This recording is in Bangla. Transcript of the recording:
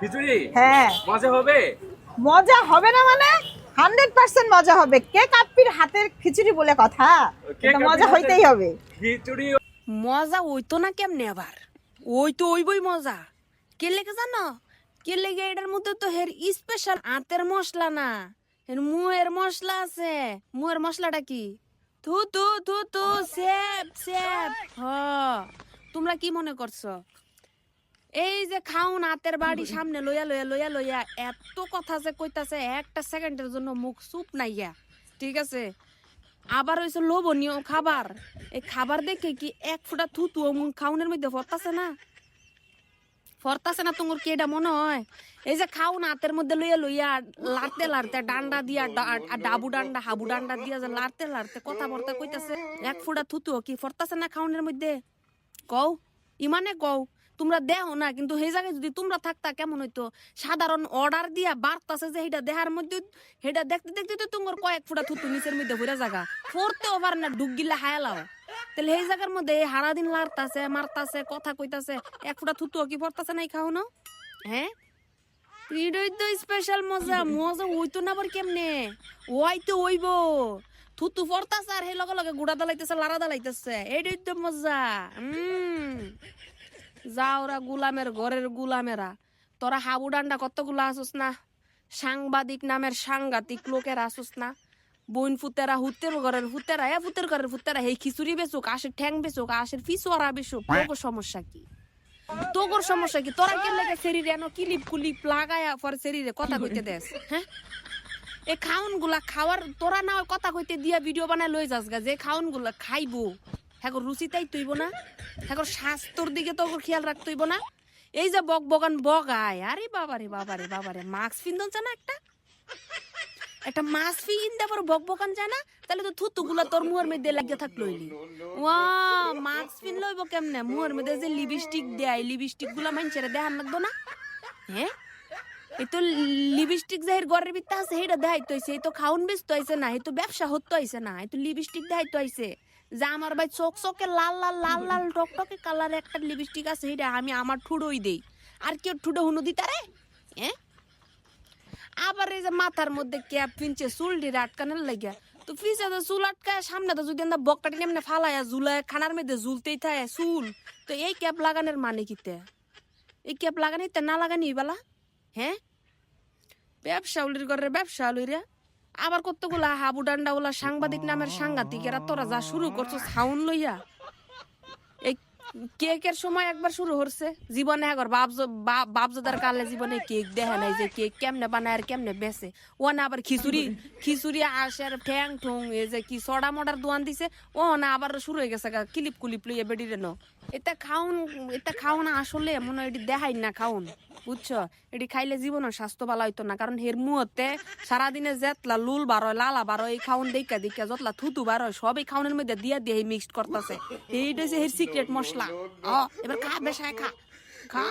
খিচুড়ি? হ্যাঁ। মজা হবে? মজা হবে না মানে? হান্ড্রেড পার্সেন্ট মজা হবে। কে কাপ্পির হাতের খিচুড়ি বলে কথা? মজা হইতেই হবে। খিচুড়ি? মজা না কেমনে আবার? ওই তো ওইবই মজা। কে লেগে জানো? কে লেগে এটার মধ্যে তো হের স্পেশাল আতের মশলা না? এর মুয়ের মশলা আছে। মুয়ের মশলাটা কি? থু থু থু থু সেপ সেপ হ। তোমরা কি মনে করছ? এই যে খাউন হাতের বাড়ি সামনে লইয়া লইয়া লইয়া লইয়া এত কথা যে কইতাছে একটা সেকেন্ডের জন্য মুখ চুপ নাইয়া ঠিক আছে? আবার হয়েছে লোভনীয় খাবার। এই খাবার দেখে কি এক ফুটা থুতু খাউনের মধ্যে ফরতাছে না? ফরতাছে না তোমার কি এটা মনে হয়? এই যে খাও না হাতের মধ্যে লইয়া লইয়া লাড়তে লাড়তে ডান্ডা দিয়া আর ডাবু ডান্ডা হাবু ডান্ডা দিয়া যে লাড়তে লাড়তে কথা বর্তা কইতাছে এক ফুটা থুতু কি ফরতাছে না খাউনের মধ্যে? কও ইমানে কও। তোমরা দেও না, কিন্তু সেই জায়গায় যদি তোমরা থাকতা কেমন হইতো? সাধারণ অর্ডার দিয়া বার্তাছে যে সেটা দেহার মধ্যে সেটা দেখতে দেখতে তো তোমার কয়েক ফুটা থুতু নিচের মধ্যে ঘুরে জায়গা পড়তেও পারে না, ডুব গিলা হায়ালাও তাহলে এই জায়গার মধ্যে হারা দিন লাড়তাছে, মারতাছে, কথা কইতাছে, এক ফুটা থুতু কি পড়তাছে নাই খাও না? হ্যাঁ? স্পেশাল মজা মজা ওইতো না আবার কেমনে? ওই তো ওইব থুতু পড়তাছে আর সেই লগে লগে গুড়া দালাইতেছে লারা দালাইতেছে এইটাই তো মজা। উম। যা ওরা গুলামের ঘরের গুলামেরা। তোরা হাবু ডান্ডা কতগুলো আসুস না? সাংবাদিক নামের সাংঘাতিক লোকের আসুস না? বইন ফুতেরা হুতের ঘরের ফুতেরা এ ফুতের ঘরের ফুতেরা এই খিচুড়ি বেচুক আশের ঠ্যাং বেচুক আশের ফিসোয়ারা বেচুক তোর সমস্যা কি? তোর সমস্যা কি? তোরা কে লেগে শরীরে এনো কিলিপ কুলিপ লাগায়া পর শরীরে কথা কইতে দেস হ্যাঁ? এই খাউনগুলা খাওয়ার তোরা না কথা কইতে দিয়া ভিডিও বানায় লই যাস গা যে খাউনগুলা খাইবো। হ্যাঁ রুচি তাই তুইব না। হ্যাঁ স্বাস্থ্যর দিকে তো খেয়াল রাখতে হইব না। এই যে বক বগান বগায়, আরে বাবারে বাবারে বাবারে মাস্ক পিন্দন না একটা? একটা মাছ ফি ইন্দা পর বক বকান যায় না তাহলে তো থুতু গুলা তোর মুহের মধ্যে লাগিয়ে থাকল ওয়া, মাস্ক পিন লইব কেমনে? মুহের মধ্যে যে লিপস্টিক দেয় লিপস্টিকগুলা মানছে দেখান লাগতো না? হ্যাঁ? এই তো লিপস্টিক যাহের ঘরের ভিতরে আছে সেটা দেখাইতে হইছে। এই তো খাউন বেচতে হইছে না, এই তো ব্যবসা হতে হইছে না, এই তো লিপস্টিক দেখাইতে হইছে। যে আমার ভাই চোখ চোখে লাল লাল লাল লাল, টকটকে কালারের একটা লিপস্টিক আছে সেটা আমি আমার ঠুডোই দেই। আর কেউ ঠুডো হুনু দিতারে হ্যাঁ আবার এই যে মাথার মধ্যে ক্যাপ পিনছে চুল ডিরে আটকানোর লাগিয়া। তো পিছে তো চুল আটকায়, সামনে তো যদি আমরা বকটাটি নেমনে ফালায়া ঝুলায়, খানার মধ্যে ঝুলতেই থাকে চুল। তো এই ক্যাপ লাগানোর মানে কিতে এই ক্যাপ লাগানি তে না লাগানি বেলা? হ্যাঁ? ব্যবসা উলির ঘরের ব্যবসা উলিরে আবার কতগুলা হাবু ওলা সাংবাদিক নামের সাংঘাতিকেরা তোরা যা শুরু করছ সাউন্ড লইয়া। কেকের সময় একবার শুরু হচ্ছে জীবনে একবার বাপজাদার কালে জীবনে কেক দেখে নাই যে কেক কেমনে বানায় আর কেমনে বেচে ও না আবার খিচুড়ি খিচুড়ি আসে আর ঠ্যাং ঠুং এই যে কি সডা মডার দোয়ান দিছে ও না আবার শুরু হয়ে গেছে কিলিপ কুলিপ লইয়া বেড়ি রে এটা খাউন এটা খাওন আসলে মনে হয় এটি দেখাই না খাউন বুঝছ? এটি খাইলে জীবনের স্বাস্থ্য ভালো হইতো না, কারণ হের মুহূর্তে সারাদিনে জেতলা লুল বারোয়, লালা বারো এই খাউন দেখা দেখা যতলা থুতু বারোয় সব এই খাউনের মধ্যে দিয়া দিয়ে মিক্সড করতেছে। এইটা হচ্ছে হের সিক্রেট মশলা। อ๋อเดี๋ยวมันค่ะไม่ใช่ค่ะค่ะ